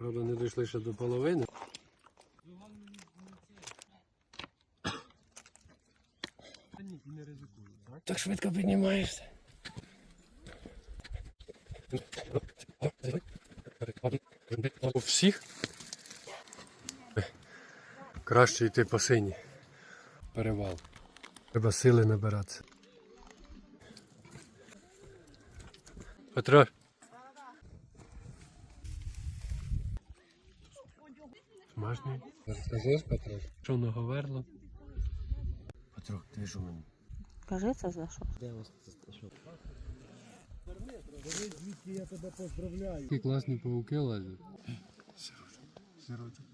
Правда, не дійшли ще до половини. Так швидко піднімаєшся. У всіх краще йти по синій. Перевал. Треба сили набиратися. Петро. Смажний. Розкажеш, Петро? Що наговерло? Петро, ти ж у мене. Кажи це за що? Які класні пауки лазять. Сиротик. Сиротик.